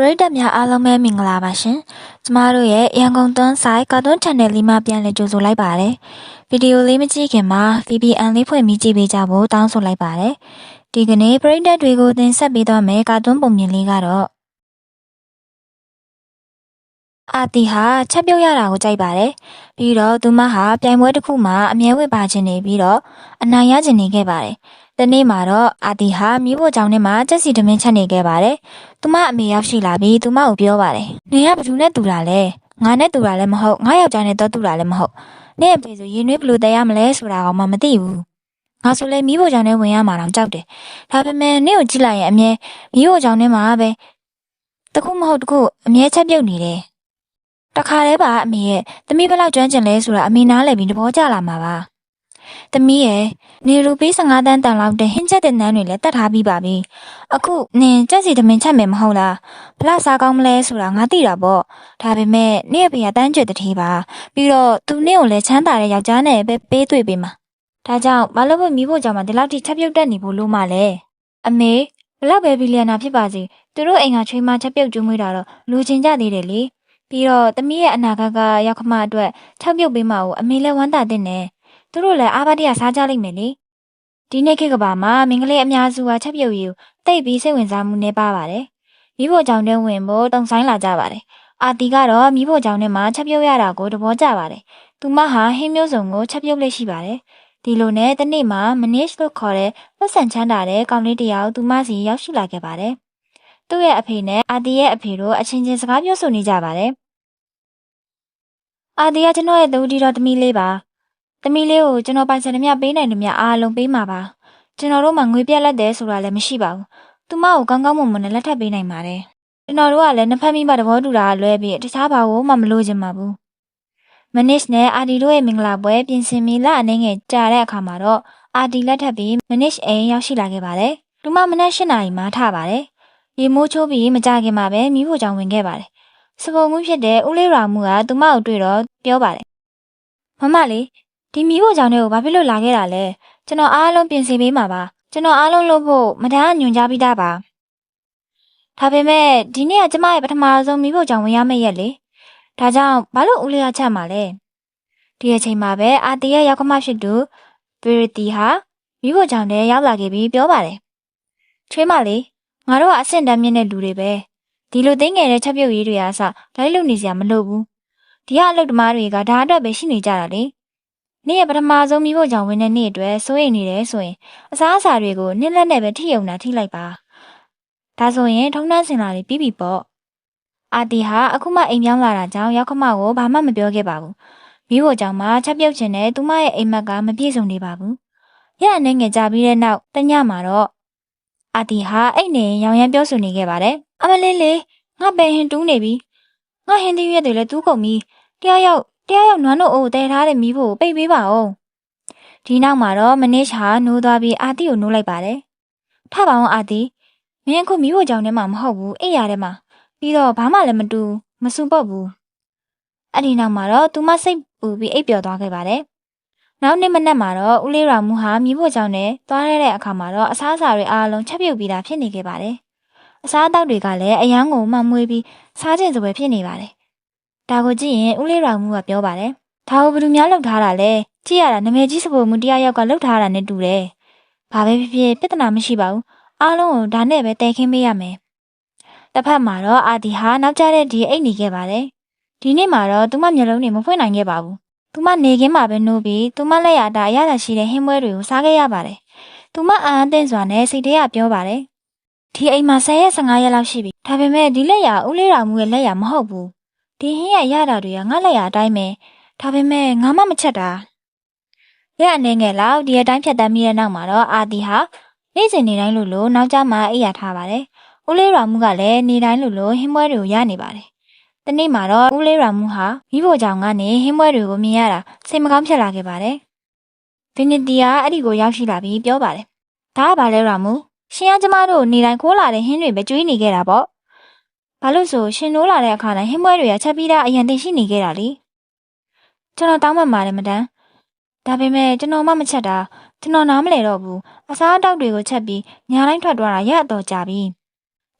ပရိသတ်များအားလုံးပဲမင်္ဂလာပါရှင်။ကျမတို့ရဲ့ရန်ကုန်သွန်းဆိုင်ကာတွန်း channel လေးမှပြန်လည်ကြိုဆိုလိုက်ပါတယ်။ဗီဒီယိုလေးမကြည့်ခင်မှာ VPN လေးဖွင့်ပြီးကြည့်ပေးကြဖို့တောင်းဆိုလိုက်ပါတယ်။ဒီကနေ့ပရိသတ်တွေကိုသင်ဆက်ပေးတော့မယ့်ကာတွန်းပုံမြင်လေးကတော့အာတီဟာချက်ပြုတ်ရတာကိုကြိုက်ပါတယ်။ပြီးတော့သူမဟာပြိုင်ပွဲတစ်ခုမှာအမြဲဝစ်ပါခြင်းနေပြီးတော့အနိုင်ရခြင်းနေခဲ့ပါတယ်။ တနေ့မှာတော့အာတီဟာမိဖို့ကြောင့်နဲ့မှကြက်စီတမင်းချက်နေခဲ့ပါတယ်။သူမအမေရောက်ရှိလာပြီးသူမကိုပြောပါတယ်။နေကဘယ်သူနဲ့တူတာလဲ။ငါနဲ့တူတာလည်းမဟုတ်ငါယောက်ျားနဲ့တော့တူတာလည်းမဟုတ်။နေအဖေဆိုရင်နှွေးဘလို့တဲရမလဲဆိုတာကောင်မှမသိဘူး။ငါဆိုလဲမိဖို့ကြောင့်နဲ့ဝင်ရမှာတော့ကြောက်တယ်။ဒါပေမဲ့နေကိုကြည့်လိုက်ရင်အမြဲမိဖို့ကြောင့်နဲ့မှပဲတခုမဟုတ်တခုအမြဲချက်ပြုတ်နေတယ်။တခါတည်းပါအမေရဲ့သမီးဘလောက်ကျွမ်းကျင်လဲဆိုတာအမေနားလည်ပြီးသဘောကျလာမှာပါ။ သမီးရဲ့နေရူပေး15တန်းတန်လောက်တဲ့ဟင်းချက်တဲ့နန်းတွေလည်းတတ်ထားပြီးပါပြီ။အခုနင်ကြက်စီသမင်ချက်မယ်မဟုတ်လား။ဘလောက်စားကောင်းမလဲဆိုတာငါသိတာပေါ့။ဒါပေမဲ့နေ့အဖေကတန်းကျွတ်တထေးပါ။ပြီးတော့သူနေ့ကိုလည်းချမ်းသာတဲ့ယောက်ျားနဲ့ပဲပေးတွေ့ပေးမှာ။ဒါကြောင့်မလုပ်ဖို့မိဖို့ကြောင့်မှဒီလောက်ထိချက်ပြုတ်တက်နေဖို့လို့မှလဲ။အမေဘလောက်ပဲဘီလီယံနာဖြစ်ပါစေသူတို့အိမ်ကချွေးမချက်ပြုတ်ကျွေးမွေးတာတော့လူချင်းကြသေးတယ်လေ။ပြီးတော့သမီးရဲ့အနာဂတ်ကရောက်ခမအတွက်ချက်ပြုတ်ပေးမှကိုအမေလည်းဝမ်းသာတဲ့နဲ့ သူတို့လည်းအားပါတရစားကြလိမ့်မယ်လေဒီနေ့ခေတ်ကဘာမှာမင်္ဂလေးအများစုဟာချက်ပြုတ်ရည်ကိုတိတ်ပြီးစိတ်ဝင်စားမှုနေပါပါတယ်မိဖို့ကြောင့်တဲ့ဝင်ဖို့တုံဆိုင်လာကြပါတယ်အာတီကတော့မိဖို့ကြောင့်နဲ့မှချက်ပြုတ်ရတာကိုသဘောကျပါတယ်သူမဟာဟင်းမျိုးစုံကိုချက်ပြုတ်လက်ရှိပါတယ်ဒီလိုနဲ့တနေ့မှာမနစ်လို့ခေါ်တဲ့ပတ်စံချမ်းသာတဲ့ကောင်လေးတယောက်သူမစီရောက်ရှိလာခဲ့ပါတယ်သူ့ရဲ့အဖေနဲ့အာတီရဲ့အဖေတို့အချင်းချင်းစကားပြောဆိုနေကြပါတယ်အာတီကကျွန်တော်ရဲ့သူဒီတော်သမီးလေးပါ။ သမီးလေးကိုကျွန်တော်ပိုင်ဆိုင်သမျှပေးနိုင်သမျှအားလုံးပေးမှာပါ။ကျွန်တော်တို့မှငွေပြက်လက်တယ်ဆိုတာလည်းမရှိပါဘူး။သူမကိုကောင်းကောင်းမွန်မွန်နဲ့လက်ထပ်ပေးနိုင်ပါတယ်။ကျွန်တော်တို့ကလည်းနှစ်ဖက်မိဘသဘောတူတာလွဲပြီးတခြားဘာကိုမှမလိုချင်ပါဘူး။မနစ်နဲ့အာဒီတို့ရဲ့မင်္ဂလာပွဲပြင်ဆင်ပြီးလအနေငယ်ကြာတဲ့အခါမှာတော့အာဒီလက်ထပ်ပြီးမနစ်အိမ်ရောက်ရှိလာခဲ့ပါတယ်။သူမမနက်၈နာရီမှထပါတယ်။ရေမိုးချိုးပြီးမကြခင်မှာပဲမိဖို့ကြောင့်ဝင်ခဲ့ပါတယ်။စပုံမှုဖြစ်တဲ့ဦးလေးရာမှုကသူမကိုတွေ့တော့ပြောပါတယ်။မမလေး ဒီမီးဖို့ကြောင့်တွေကိုဘာဖြစ်လို့လာခဲ့တာလဲကျွန်တော်အားလုံးပြင်ဆင်ပေးမှာပါကျွန်တော်အားလုံးလုပ်ဖို့မတန်းညွန်ကြားပြီးသားပါဒါပေမဲ့ဒီနေ့ကကျမရဲ့ပထမဆုံးမီးဖို့ကြောင့်ဝင်ရမယ့်ရက်လေဒါကြောင့်ဘာလို့ဦးလေးကချက်မှာလဲဒီအချိန်မှာပဲအာတီရဲ့ရောက်ကမဖြစ်သူဗီရတီဟာမီးဖို့ကြောင့်တည်းရောက်လာခဲ့ပြီးပြောပါတယ်ချွေးမလေးငါတို့ကအဆင့်တန်းမြင့်တဲ့လူတွေပဲဒီလိုသိငယ်တဲ့ချက်ပြုတ်ရေးတွေအားစလိုက်လို့နေစရာမလိုဘူးဒီကအလုပ်သမားတွေကဒါအတွက်ပဲရှိနေကြတာလေ နေ့ရဲ့ပထမဆုံးမိဖို့ကြောင့်ဝင်တဲ့နေ့အတွက်စိုးရိမ်နေတယ်ဆိုရင်အစားအစာတွေကိုနစ်လက်နဲ့ပဲထိယုံတာထိလိုက်ပါဒါဆိုရင်ထုံနှန်းစင်လာတွေပြီးပြီပေါ့အာတီဟာအခုမှအိမ်ပြောင်းလာတာကြောင့်ရောက်ခမကိုဘာမှမပြောခဲ့ပါဘူးမိဖို့ကြောင့်မှချက်ပြုတ်ခြင်းနဲ့သူမရဲ့အိမ်မက်ကမပြည့်စုံနေပါဘူးရအနေငယ်ကြပြီးတဲ့နောက်တညမှာတော့အာတီဟာအိတ်နေရောင်ရမ်းပြောဆိုနေခဲ့ပါတယ်အမလေးလေးငါပဲဟင်တူးနေပြီငါဟင်းသီးရွက်တွေလည်းတူးကုန်ပြီတရားရောက် တရားရောက်နွမ်းတို့အိုးတဲထားတဲ့မီးဖို့ပိတ်ပေးပါဦးဒီနောက်မှာတော့မနစ်ဟာနိုးသွားပြီးအာတီကိုနိုးလိုက်ပါတယ်ထပါအောင်အာတီမင်းအခုမီးဖို့ကြောင်ထဲမှာမဟုတ်ဘူးအိပ်ရထဲမှာပြီးတော့ဘာမှလည်းမတူမစူပေါ့ဘူးအဲ့ဒီနောက်မှာတော့သူမစိတ်ပူပြီးအိပ်ပျော်သွားခဲ့ပါတယ်နောက်နေ့မနက်မှာတော့ဦးလေးရာမူဟာမြည်ဖို့ကြောင့်နဲ့သွားရတဲ့အခါမှာတော့အစားအစာတွေအားလုံးချက်ပြုတ်ပြီးသားဖြစ်နေခဲ့ပါတယ်။အစားအသောက်တွေကလည်းအယမ်းကိုမှမွေးပြီးစားခြင်းစပွဲဖြစ်နေပါတယ် ဒါကိုကြည့်ရင်ဦးလေးရောင်မှုကပြောပါတယ်။ဒါကိုဘယ်သူများလောက်ထားတာလဲ။ကြည့်ရတာနမဲကြီးစပိုမှုတရားရောက်ကလောက်ထားတာနဲ့တူတယ်။ဘာပဲဖြစ်ဖြစ်ပြဿနာမရှိပါဘူး။အားလုံးကိုဒါနဲ့ပဲတဲခင်းပေးရမယ်။တစ်ဖက်မှာတော့အာဒီဟာနောက်ကျတဲ့ဒီအိတ်နေခဲ့ပါတယ်။ဒီနေ့မှာတော့သူမမျက်လုံးတွေမဖွင့်နိုင်ခဲ့ပါဘူး။သူမနေခင်းမှာပဲနှိုးပြီးသူမလက်ရတာအရသာရှိတဲ့ဟင်းပွဲတွေကိုစားခဲ့ရပါတယ်။သူမအာအသင့်စွာနဲ့စိတ်ထဲကပြောပါတယ်။ဒီအိမ်မှာ10ရက်15ရက်လောက်ရှိပြီ။ဒါပေမဲ့ဒီလက်ရဦးလေးတော်မူရဲ့လက်ရမဟုတ်ဘူး ဒီဟင်းရရတာတွေကငါလက်ရအတိုင်းပဲဒါပေမဲ့ငါမှမချက်တာရက်အနေငယ်လောက်ဒီအတိုင်းဖြတ်တမ်းမိတဲ့နောက်မှာတော့အာတီဟာနေ့စဉ်နေတိုင်းလိုလိုနောက်ကျမှအိပ်ရထားပါတယ်ဦးလေးရွာမှုကလည်းနေတိုင်းလိုလိုဟင်းပွဲတွေကိုရနေပါတယ်တနေ့မှာတော့ဦးလေးရွာမှုဟာမိဖို့ကြောင့်ကနေဟင်းပွဲတွေကိုမြင်ရတာစိတ်မကောင်းဖြစ်လာခဲ့ပါတယ်ဗီနီတီယာအဲ့ဒီကိုရောက်ရှိလာပြီးပြောပါတယ်ဒါကဘာလဲရွာမှုရှင်ကကျမတို့နေတိုင်းခိုးလာတဲ့ဟင်းတွေပဲကျွေးနေခဲ့တာပေါ့ ဘာလို့ဆိုရှင်နိုးလာတဲ့အခါတိုင်းဟင်းပွဲတွေကချက်ပြီးသားအရင်တင်ရှိနေခဲ့တာလေကျွန်တော်တောင်းပန်ပါတယ်မတန်းဒါပေမဲ့ကျွန်တော်မှမချက်တာကျွန်တော်နားမလဲတော့ဘူးအစားအသောက်တွေကိုချက်ပြီးညာတိုင်းထွက်သွားတာရက်အတော်ကြာပြီ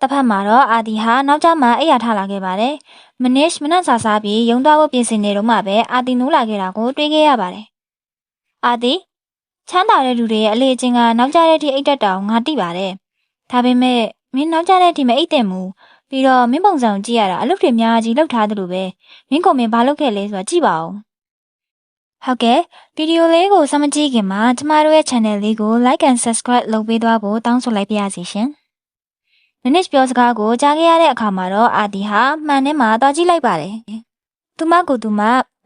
တစ်ဖက်မှာတော့အာဒီဟာနောက်ကျမှအိပ်ယာထလာခဲ့ပါတယ်မနစ်မနက်စာစားပြီးရုံသွားဖို့ပြင်ဆင်နေတော့မှပဲအာဒီနိုးလာခဲ့တာကိုတွေးခဲ့ရပါတယ်အာဒီချမ်းသာတဲ့လူတွေရဲ့အလေအကျင့်ကနောက်ကျတဲ့အထိအိတ်တက်တောင်ငါတိပါတယ်ဒါပေမဲ့မင်းနောက်ကျတဲ့အထိမအိတ်တင်ဘူး ပြီးတော့မင်းပုံစံကိုကြည့်ရတာအလုပ်တွေအများကြီးလုပ်ထားသလိုပဲမင်းကမင်းဘာလုပ်ခဲ့လဲဆိုတာကြည့်ပါဦးဟုတ်ကဲ့ဗီဒီယိုလေးကိုစမကြည့်ခင်မှာကျမတို့ရဲ့ channel လေးကို like and subscribe လုပ်ပေးသွားဖို့တောင်းဆိုလိုက်ပါရစေရှင်။နနစ်ပြောစကားကိုကြားခဲ့ရတဲ့အခါမှာတော့အာဒီဟာမှန်ထဲမှာသွားကြည့်လိုက်ပါတယ်။သူမကိုသူမ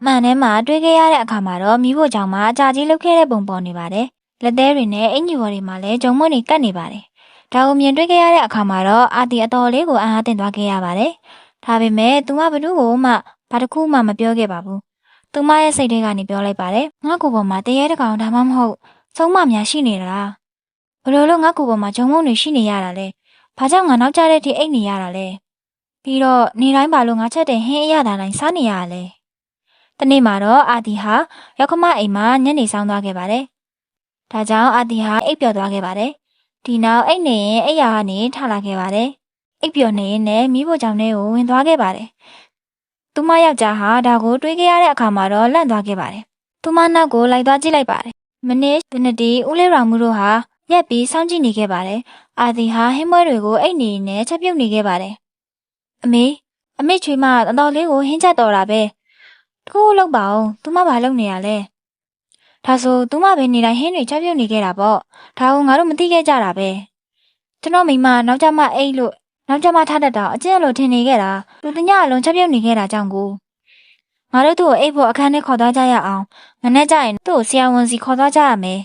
မှန်ထဲမှာတွေးခဲ့ရတဲ့အခါမှာတော့မိဖို့ကြောင့်မှအကြာကြီးလုပ်ခဲ့တဲ့ပုံပေါ်နေပါတယ်။လက်သေးတွေနဲ့အင်ကြီးဘော်တွေမှာလည်းဂျုံမွန်းတွေကတ်နေပါတယ်။ ဒါကိုမြင်တွေ့ခဲ့ရတဲ့အခါမှာတော့အာဒီအတော်လေးကိုအံ့အားသင့်သွားခဲ့ရပါတယ်။ဒါပေမဲ့သူမဘ누구ကိုမှဘာတစ်ခုမှမပြောခဲ့ပါဘူး။သူမရဲ့စိတ်ထဲကနေပြောလိုက်ပါတယ်။ငါ့ကိုယ်ပေါ်မှာတရေတကောင်ဒါမှမဟုတ်ဆုံးမများရှိနေလား။ဘယ်လိုလို့ငါ့ကိုယ်ပေါ်မှာဂျုံမုံတွေရှိနေရတာလဲ။ဘာကြောင့်ငါနောက်ကျတဲ့အထိအိတ်နေရတာလဲ။ပြီးတော့နေတိုင်းပါလို့ငါချက်တဲ့ဟင်းအရသာတိုင်းစားနေရတာလဲ။တနေ့မှာတော့အာဒီဟာရောက်ခမအိမ်မှာညနေဆောင်သွားခဲ့ပါတယ်။ဒါကြောင့်အာဒီဟာအိပ်ပျော်သွားခဲ့ပါတယ်။ ဒီနောက်အိတ်နေရင်အိယာကနေထလာခဲ့ပါတယ်။အိပ်ပျော်နေရင်လည်းမိဖို့ကြောင့်ထဲကိုဝင်သွားခဲ့ပါတယ်။သူမယောက်ျားဟာဒါကိုတွေးခဲ့ရတဲ့အခါမှာတော့လန့်သွားခဲ့ပါတယ်။သူမနောက်ကိုလိုက်သွားကြည့်လိုက်ပါတယ်။မနစ်ဘနဒီဦးလေးရောင်မှုတို့ဟာရက်ပြီးစောင့်ကြည့်နေခဲ့ပါတယ်။အာဒီဟာဟင်းမွဲတွေကိုအိတ်နေနဲ့ချက်ပြုတ်နေခဲ့ပါတယ်။အမေအမေချွေးမအတော်လေးကိုဟင်းချက်တော်တာပဲ။တခုလောက်ပါအောင်သူမဘာလုပ်နေရလဲ။ ဒါဆိုသူမပဲနေတိုင်းဟင်းတွေချက်ပြုတ်နေခဲ့တာပေါ့။ဒါကိုငါတို့မသိခဲ့ကြတာပဲ။ကျွန်တော်မိမနောက်ကျမှအိတ်လို့နောက်ကျမှထားတတ်တာအကျင့်လို့ထင်နေခဲ့တာလူတညအလုံးချက်ပြုတ်နေခဲ့တာကြောင့်ကိုငါတို့သူ့ကိုအိတ်ဖို့အခန်းထဲခေါ်သွားကြရအောင်မနေ့ကျရင်သူ့ကိုဆရာဝန်စီခေါ်သွားကြရမယ်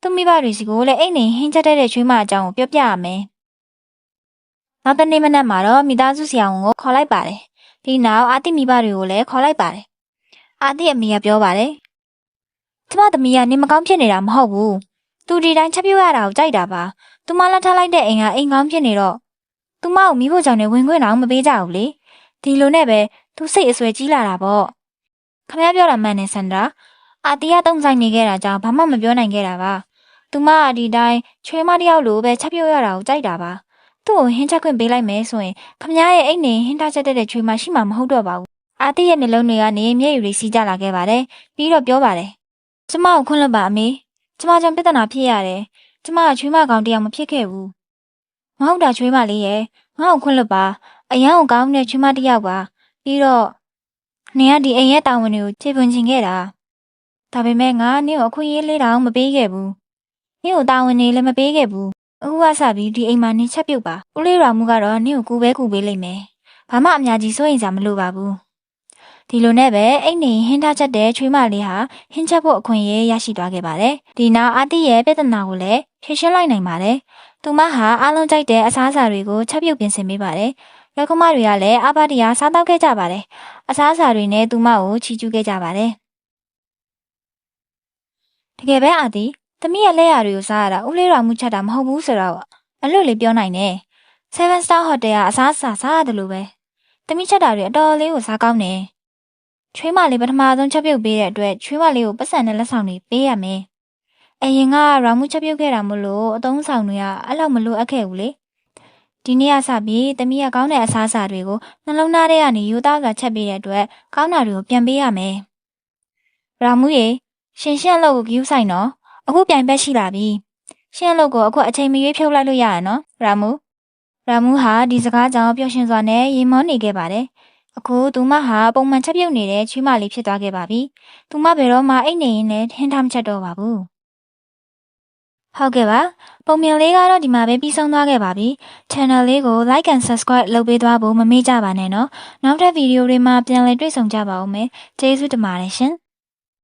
သူမိဘတွေစီကိုလည်းအိတ်နေဟင်းချက်တဲ့ချွေးမအကြောင်းကိုပြောပြရမယ်နောက်တနေ့မနက်မှာတော့မိသားစုဆရာဝန်ကိုခေါ်လိုက်ပါတယ်ပြီးနောက်အာတိမိဘတွေကိုလည်းခေါ်လိုက်ပါတယ်အာတိအမေကပြောပါတယ် ကျမသမီးကနေမကောင်းဖြစ်နေတာမဟုတ်ဘူးသူဒီတိုင်းချက်ပြုတ်ရတာကိုကြိုက်တာပါသူမလက်ထပ်လိုက်တဲ့အိမ်ကအိမ်ကောင်းဖြစ်နေတော့သူမကိုမိဖို့ကြောင့်လည်းဝင်ခွင့်တော့မပေးကြဘူးလေဒီလိုနဲ့ပဲသူစိတ်အဆွဲကြီးလာတာပေါ့ခမရပြောတာမှန်တယ်ဆန္ဒရာအာတီကတုံးဆိုင်နေခဲ့တာကြောင့်ဘာမှမပြောနိုင်ခဲ့တာပါသူမကဒီတိုင်းချွေးမတယောက်လိုပဲချက်ပြုတ်ရတာကိုကြိုက်တာပါသူ့ကိုဟင်းချက်ခွင့်ပေးလိုက်မယ်ဆိုရင်ခမရရဲ့အိတ်နေဟင်းထားချက်တဲ့ချွေးမရှိမှမဟုတ်တော့ပါဘူးအာတီရဲ့နှလုံးတွေကနေမျက်ရည်တွေစီးကျလာခဲ့ပါတယ်ပြီးတော့ပြောပါတယ် ကျမကိုခွင့်လွှတ်ပါအမေကျမကြောင့်ပြဿနာဖြစ်ရတယ်ကျမကချွေးမကောင်တယောက်မဖြစ်ခဲ့ဘူးမဟုတ်တာချွေးမလေးရဲ့ငါ့ကိုခွင့်လွှတ်ပါအရန်ကိုကောင်းတဲ့ချွေးမတစ်ယောက်ပါပြီးတော့နင်ကဒီအိမ်ရဲ့တာဝန်တွေကိုခြေပွန်ချင်ခဲ့တာဒါပေမဲ့ငါနင့်ကိုအခွင့်အရေးလေးတောင်မပေးခဲ့ဘူးနင့်ကိုတာဝန်တွေလည်းမပေးခဲ့ဘူးအခုကစပြီးဒီအိမ်မှာနင်ချက်ပြုတ်ပါဦးလေးတော်မူကတော့နင့်ကိုကူပဲကူပေးလိမ့်မယ်ဘာမှအများကြီးစိုးရင်စားမလိုပါဘူး ဒီလိုနဲ့ပဲအိတ်နေဟင်းထားချက်တဲ့ချွေးမလေးဟာဟင်းချက်ဖို့အခွင့်အရေးရရှိသွားခဲ့ပါတယ်ဒီနောက်အာတိရဲ့ပြဿနာကိုလည်းဖြေရှင်းလိုက်နိုင်ပါတယ်သူမဟာအားလုံးကြိုက်တဲ့အစားအစာတွေကိုချက်ပြုတ်ပြင်ဆင်ပေးပါတယ်။ရောက်ခမတွေကလည်းအဘဒီယာစားတော့ခဲ့ကြပါတယ်။အစားအစာတွေနဲ့သူမကိုချီးကျူးခဲ့ကြပါတယ်။တကယ်ပဲအာဒီသမီးရဲ့လက်ရာတွေကိုစားရတာဦးလေးတော်မှုချက်တာမဟုတ်ဘူးဆိုတော့အလွတ်လေးပြောနိုင်တယ်။ Seven Star Hotel ကအစားအစာစားရတယ်လို့ပဲ။သမီးချက်တာတွေအတော်လေးကိုစားကောင်းတယ်။ ချွေးမလေးပထမဆုံးချက်ပြုတ်ပေးတဲ့အတွက်ချွေးမလေးကိုပတ်စံနဲ့လက်ဆောင်တွေပေးရမယ်။အရင်ကရောင်မှုချက်ပြုတ်ခဲ့တာမလို့အသုံးဆောင်တွေကအဲ့လောက်မလိုအပ်ခဲ့ဘူးလေဒီနေ့ကစပြီးတမီးကကောင်းတဲ့အစားအစာတွေကိုနှလုံးသားထဲကနေယူသားစွာချက်ပေးတဲ့အတွက်ကောင်းတာတွေကိုပြန်ပေးရမယ်ရောင်မှုရေရှင်ရှင်းအလုပ်ကိုကြည့်ဆိုင်တော့အခုပြိုင်ဘက်ရှိလာပြီရှင်းအလုပ်ကိုအခုအချိန်မရွေးဖြုတ်လိုက်လို့ရရနော်ရာမူရာမူဟာဒီစကားကြောင့်ပျော်ရွှင်စွာနဲ့ရေမောနေခဲ့ပါတယ် အခုသူမဟာပုံမှန်ချက်ပြုတ်နေတဲ့ချွေးမလေးဖြစ်သွားခဲ့ပါပြီ။သူမဘယ်တော့မှအိတ်နေရင်လည်းထင်းထမချက်တော့ပါဘူး။ဟုတ်ကဲ့ပါပုံမြင်လေးကတော့ဒီမှာပဲပြီးဆုံးသွားခဲ့ပါပြီ channel လေးကို like and subscribe လုပ်ပေးသွားဖို့မမေ့ကြပါနဲ့နော်နောက်ထပ်ဗီဒီယိုတွေမှာပြန်လည်တွေ့ဆုံကြပါဦးမယ်ကျေးဇူးတင်ပါတယ်ရှင်